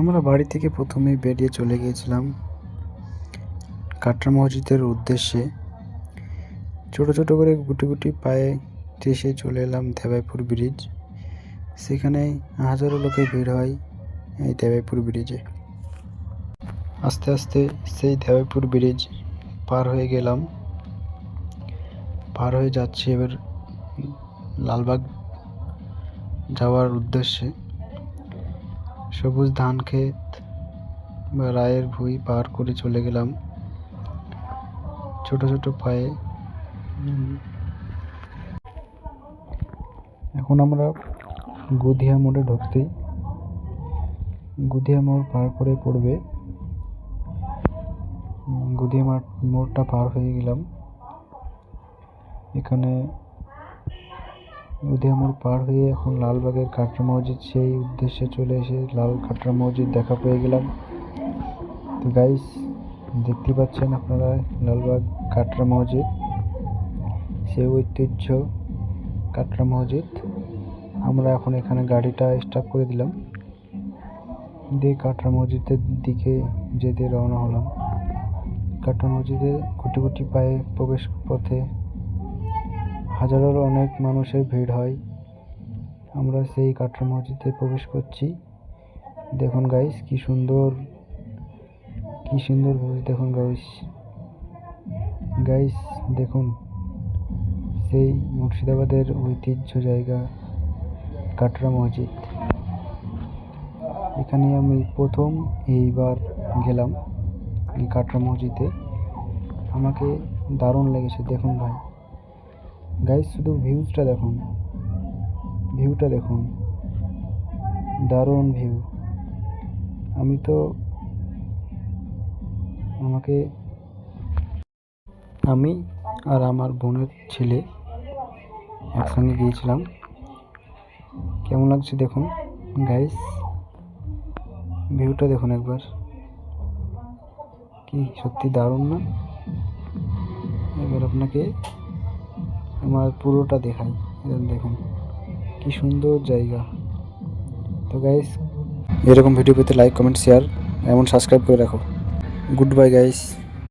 আমরা বাড়ি থেকে প্রথমেই বেরিয়ে চলে গিয়েছিলাম কাটরা মসজিদের উদ্দেশ্যে। ছোট ছোট করে গুটি গুটি পায়ে এসে চলে এলাম দেবাইপুর ব্রিজ। সেখানে হাজারো লোকের ভিড় হয় এই দেবাইপুর ব্রিজে। আস্তে আস্তে সেই দেবাইপুর ব্রিজ পার হয়ে গেলাম। পার হয়ে যাচ্ছি এবার লালবাগ যাওয়ার উদ্দেশ্যে। সবুজ ধান ক্ষেত বা রায়ের ভুঁই পার করে চলে গেলাম। ছোট ছোট পায়ে। এখন আমরা গুধিয়া মোড়ে ঢুকতেই, গুধিয়া মোড় পার করে পড়বে। গুধিয়া মোড়টা পার হয়ে গেলাম। এখানে গুধিয়া মোড় পার হয়ে এখন লালবাগের কাটরা মসজিদ, সেই উদ্দেশ্যে চলে এসে লাল কাটরা মসজিদ দেখা পেয়ে গেলাম। তো গাইস দেখতে পাচ্ছেন আপনারা লালবাগ কাটরা মসজিদ, সেই ঐতিহ্য কাটরা মসজিদ। আমরা এখন এখানে গাড়িটা স্টার্ট করে দিলাম। দিয়ে কাটরা মসজিদের দিকে যেতে রওনা হলাম। কাটরা মসজিদে গুটি গুটি পায়ে প্রবেশ পথে হাজারোর অনেক মানুষের ভিড় হয়। আমরা সেই কাটরা মসজিদে প্রবেশ করছি। দেখুন গাইস কি সুন্দর কি সুন্দর দেখুন গাইস গাইস দেখুন, সেই মুর্শিদাবাদের ঐতিহ্য জায়গা, কাটরা মসজিদ। এখানে আমি প্রথম এইবার গেলাম এই কাটরা মসজিদে। আমাকে দারুণ লেগেছে, দেখুন ভাই। গাইস শুধু ভিউজটা দেখুন। ভিউটা দেখুন। দারুণ ভিউ আমি তো আমাকে আমি আর আমার বোনের ছেলে একসঙ্গে গিয়েছিলাম। কেমন লাগছে দেখুন? গাইস ভিউটা দেখুন একবার। কি, সত্যি দারুণ না? এবার আপনাকে আমার পুরোটা দেখাই। দেখুন, কি সুন্দর জায়গা। তো গাইস এরকম ভিডিও পেতে লাইক কমেন্ট শেয়ার এমন সাবস্ক্রাইব করে রাখো। Good bye guys